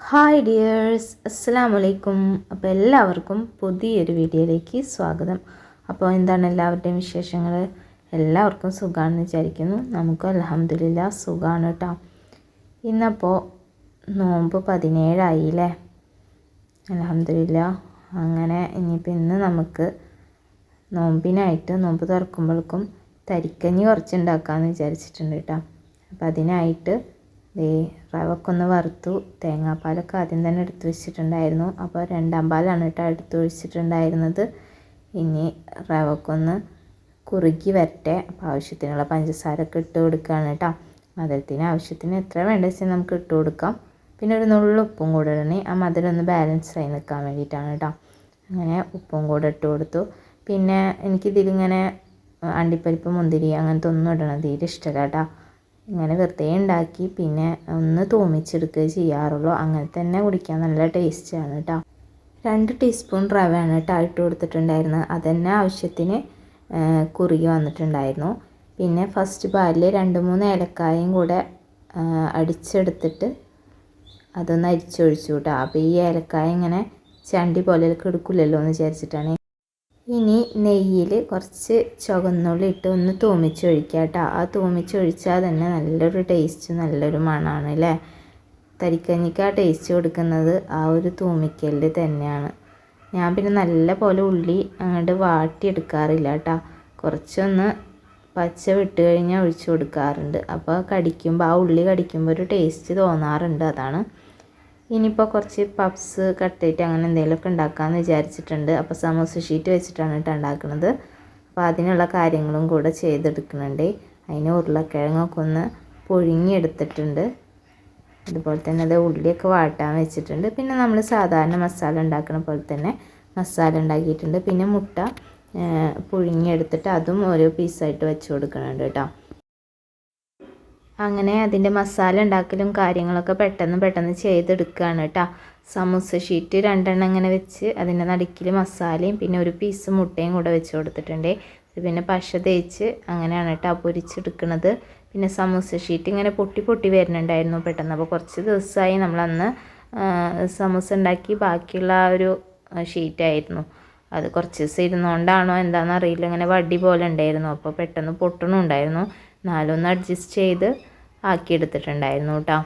Hi dears അസ്സാം വലൈക്കും അപ്പോൾ എല്ലാവർക്കും പുതിയൊരു വീഡിയോയിലേക്ക് സ്വാഗതം. അപ്പോൾ എന്താണ് എല്ലാവരുടെയും വിശേഷങ്ങൾ എല്ലാവർക്കും സുഖമാണെന്ന് വിചാരിക്കുന്നു. നമുക്ക് അലഹമില്ല സുഖമാണ് കേട്ടോ. ഇന്നപ്പോൾ നോമ്പ് പതിനേഴായില്ലേ അലഹമില്ല അങ്ങനെ ഇനിയിപ്പോൾ ഇന്ന് നമുക്ക് നോമ്പിനായിട്ട് നോമ്പ് തുറക്കുമ്പോഴേക്കും തരിക്കഞ്ഞി കുറച്ച് ഉണ്ടാക്കാമെന്ന് വിചാരിച്ചിട്ടുണ്ട് കേട്ടോ. അപ്പോൾ അതിനായിട്ട് ദേ റവൊക്കെ ഒന്ന് വറുത്തു. തേങ്ങാപ്പാലൊക്കെ ആദ്യം തന്നെ എടുത്ത് വെച്ചിട്ടുണ്ടായിരുന്നു. അപ്പോൾ രണ്ടാം പാലാണ് കേട്ടോ എടുത്ത് ഒഴിച്ചിട്ടുണ്ടായിരുന്നത്. ഇനി റവക്കൊന്ന് കുറുകി വരട്ടെ. അപ്പോൾ ആവശ്യത്തിനുള്ള പഞ്ചസാരൊക്കെ ഇട്ട് കൊടുക്കുകയാണ് കേട്ടോ. മധുരത്തിന് ആവശ്യത്തിന് എത്ര വേണ്ട വെച്ചാൽ നമുക്ക് ഇട്ട് കൊടുക്കാം. പിന്നെ ഒരു നുള്ളു ഉപ്പും കൂടെ ഇടണേ. ആ മധുരം ഒന്ന് ബാലൻസ് ആയി നിൽക്കാൻ വേണ്ടിയിട്ടാണ് കേട്ടോ. അങ്ങനെ ഉപ്പും കൂടെ ഇട്ട് കൊടുത്തു. പിന്നെ എനിക്കിതിലിങ്ങനെ അണ്ടിപ്പരിപ്പ് മുന്തിരി അങ്ങനത്തെ ഒന്നും ഇടണം. തീരെ ഇഷ്ടമല്ല കേട്ടോ. ഇങ്ങനെ വെറുതെ ഉണ്ടാക്കി പിന്നെ ഒന്ന് തൂമിച്ചെടുക്കുക ചെയ്യാറുള്ളൂ. അങ്ങനെ തന്നെ കുടിക്കാൻ നല്ല ടേസ്റ്റാണ് കേട്ടോ രണ്ട് ടീസ്പൂൺ റവയാണ് കേട്ടോ ഇട്ട് കൊടുത്തിട്ടുണ്ടായിരുന്നത്. അതന്നെ ആവശ്യത്തിന് കുറുകി വന്നിട്ടുണ്ടായിരുന്നു. പിന്നെ ഫസ്റ്റ് പാലിൽ രണ്ട് മൂന്ന് ഏലക്കായും കൂടെ അടിച്ചെടുത്തിട്ട് അതൊന്ന് അരിച്ചൊഴിച്ചു കേട്ടോ അപ്പോൾ ഈ ഏലക്കായ ഇങ്ങനെ ചണ്ടി പോലെ എടുക്കില്ലല്ലോ എന്ന് വിചാരിച്ചിട്ടാണ് നെയ്യിൽ കുറച്ച് ചുവന്നുള്ളി ഇട്ട് ഒന്ന് തൂമിച്ചൊഴിക്കുക കേട്ടോ. ആ തൂമിച്ചൊഴിച്ചാൽ തന്നെ നല്ലൊരു ടേസ്റ്റ് നല്ലൊരു മണമാണ് അല്ലേ തരിക്കഞ്ഞിക്ക് ആ ടേസ്റ്റ് കൊടുക്കുന്നത് ആ ഒരു തൂമിക്കലിൽ തന്നെയാണ്. ഞാൻ പിന്നെ നല്ല പോലെ ഉള്ളി അങ്ങോട്ട് വാട്ടിയെടുക്കാറില്ല കേട്ടോ. കുറച്ചൊന്ന് പച്ച വിട്ട് കഴിഞ്ഞാൽ ഒഴിച്ചു കൊടുക്കാറുണ്ട്. അപ്പോൾ കടിക്കുമ്പോൾ ആ ഉള്ളി കടിക്കുമ്പോൾ ഒരു ടേസ്റ്റ് തോന്നാറുണ്ട്. അതാണ് ഇനിയിപ്പോൾ കുറച്ച് പപ്സ് കട്ട്ലേറ്റ് അങ്ങനെ എന്തെങ്കിലുമൊക്കെ ഉണ്ടാക്കാമെന്ന് വിചാരിച്ചിട്ടുണ്ട്. അപ്പോൾ സമോസ ഷീറ്റ് വെച്ചിട്ടാണ് കേട്ടോ ഉണ്ടാക്കുന്നത് അപ്പോൾ അതിനുള്ള കാര്യങ്ങളും കൂടെ ചെയ്തെടുക്കുന്നുണ്ട്. അതിന് ഉരുളക്കിഴങ്ങൊക്കെ ഒന്ന് പുഴുങ്ങിയെടുത്തിട്ടുണ്ട്. അതുപോലെ തന്നെ അത് ഉള്ളിയൊക്കെ വാട്ടാൻ വെച്ചിട്ടുണ്ട്. പിന്നെ നമ്മൾ സാധാരണ മസാല ഉണ്ടാക്കുന്ന പോലെ തന്നെ മസാല ഉണ്ടാക്കിയിട്ടുണ്ട്. പിന്നെ മുട്ട പുഴുങ്ങിയെടുത്തിട്ട് അതും ഓരോ പീസായിട്ട് വെച്ച് കൊടുക്കുന്നുണ്ട് കേട്ടോ അങ്ങനെ അതിന്റെ മസാല ഉണ്ടാക്കലും കാര്യങ്ങളൊക്കെ പെട്ടെന്ന് പെട്ടെന്ന് ചെയ്തെടുക്കുകയാണ് കേട്ടോ സമൂസ ഷീറ്റ് രണ്ടെണ്ണം അങ്ങനെ വെച്ച് അതിന്റെ നടുക്കിൽ മസാലയും പിന്നെ ഒരു പീസ് മുട്ടയും കൂടെ വെച്ച് കൊടുത്തിട്ടുണ്ട്. പിന്നെ പശ തേച്ച് അങ്ങനെയാണ് കേട്ടോ പൊരിച്ചെടുക്കുന്നത് പിന്നെ സമൂസ ഷീറ്റ് ഇങ്ങനെ പൊട്ടി പൊട്ടി വരുന്നുണ്ടായിരുന്നു പെട്ടെന്ന്. അപ്പോൾ കുറച്ച് ദിവസമായി നമ്മളന്ന് സമൂസ ഉണ്ടാക്കി ബാക്കിയുള്ള ആ ഒരു ഷീറ്റായിരുന്നു അത് കുറച്ച് ദിവസം ഇരുന്നുകൊണ്ടാണോ എന്താണെന്ന് അറിയില്ല ഇങ്ങനെ വടി പോലെ ഉണ്ടായിരുന്നു അപ്പോൾ പെട്ടെന്ന് പൊട്ടണുണ്ടായിരുന്നു. നാലൊന്ന് അഡ്ജസ്റ്റ് ചെയ്ത് ആക്കിയെടുത്തിട്ടുണ്ടായിരുന്നു കേട്ടോ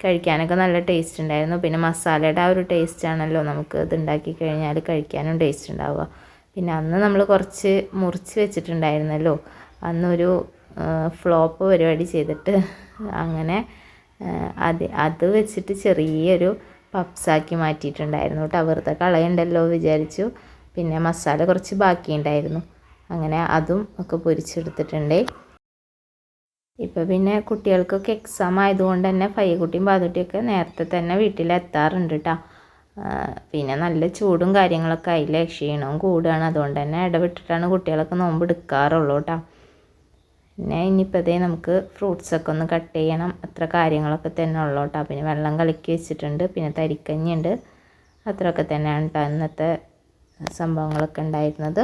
കഴിക്കാനൊക്കെ നല്ല ടേസ്റ്റ് ഉണ്ടായിരുന്നു. പിന്നെ മസാലയുടെ ആ ഒരു ടേസ്റ്റ് ആണല്ലോ നമുക്ക് ഇത് ഉണ്ടാക്കി കഴിഞ്ഞാൽ കഴിക്കാനും ടേസ്റ്റ് ഉണ്ടാവുക. പിന്നെ അന്ന് നമ്മൾ കുറച്ച് മുറിച്ച് വെച്ചിട്ടുണ്ടായിരുന്നല്ലോ. അന്നൊരു ഫ്ലോപ്പ് പരിപാടി ചെയ്തിട്ട് അങ്ങനെ അത് അത് വെച്ചിട്ട് ചെറിയൊരു പപ്സാക്കി മാറ്റിയിട്ടുണ്ടായിരുന്നു കേട്ടോ വെറുതെ കളയണ്ടല്ലോ വിചാരിച്ചു. പിന്നെ മസാല കുറച്ച് ബാക്കിയുണ്ടായിരുന്നു. അങ്ങനെ അതും ഒക്കെ പൊരിച്ചെടുത്തിട്ടുണ്ടേ. ഇപ്പോൾ പിന്നെ കുട്ടികൾക്കൊക്കെ എക്സാം ആയതുകൊണ്ട് തന്നെ പയ്യക്കുട്ടിയും പാതുട്ടിയൊക്കെ നേരത്തെ തന്നെ വീട്ടിലെത്താറുണ്ട് കേട്ടോ പിന്നെ നല്ല ചൂടും കാര്യങ്ങളൊക്കെ ആയില്ലേ? ക്ഷീണവും കൂടുകയാണ് അതുകൊണ്ട് തന്നെ ഇടവിട്ടിട്ടാണ് കുട്ടികളൊക്കെ നോമ്പ് എടുക്കാറുള്ളൂ കേട്ടോ പിന്നെ ഇനിയിപ്പോൾ ഇതേ നമുക്ക് ഫ്രൂട്ട്സൊക്കെ ഒന്ന് കട്ട് ചെയ്യണം. അത്ര കാര്യങ്ങളൊക്കെ തന്നെ ഉള്ളൂ കേട്ടോ പിന്നെ വെള്ളം കലക്കി വെച്ചിട്ടുണ്ട്. പിന്നെ തരിക്കഞ്ഞുണ്ട്. അത്രയൊക്കെ തന്നെയാണ് കേട്ടോ ഇന്നത്തെ സംഭവങ്ങളൊക്കെ ഉണ്ടായിരുന്നത്.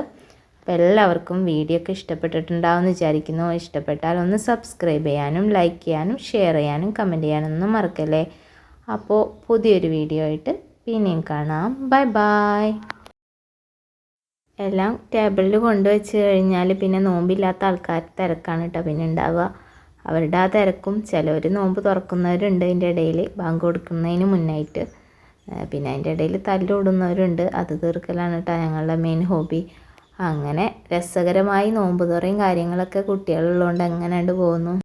അപ്പോൾ എല്ലാവർക്കും വീഡിയോ ഒക്കെ ഇഷ്ടപ്പെട്ടിട്ടുണ്ടാവുമെന്ന് വിചാരിക്കുന്നു. ഇഷ്ടപ്പെട്ടാൽ ഒന്ന് സബ്സ്ക്രൈബ് ചെയ്യാനും ലൈക്ക് ചെയ്യാനും ഷെയർ ചെയ്യാനും കമന്റ് ചെയ്യാനൊന്നും മറക്കല്ലേ? അപ്പോൾ പുതിയൊരു വീഡിയോ ആയിട്ട് പിന്നെയും കാണാം. ബൈ ബായ് എല്ലാം ടേബിളിൽ കൊണ്ടുവച്ച് കഴിഞ്ഞാൽ പിന്നെ നോമ്പില്ലാത്ത ആൾക്കാർ തിരക്കാണ് കേട്ടോ പിന്നെ ഉണ്ടാവുക. അവരുടെ ആ തിരക്കും ചിലവർ നോമ്പ് തുറക്കുന്നവരുണ്ട് അതിന്റെ ഇടയിൽ ബാങ്ക് കൊടുക്കുന്നതിന് മുന്നായിട്ട്. പിന്നെ അതിന്റെ ഇടയിൽ തല്ലോടുന്നവരുണ്ട് അത് തീർക്കലാണ് കേട്ടോ ഞങ്ങളുടെ മെയിൻ ഹോബി അങ്ങനെ രസകരമായി നോമ്പ് തുറയും കാര്യങ്ങളൊക്കെ കുട്ടികളുള്ളതുകൊണ്ട് എങ്ങനെ പോകുന്നു.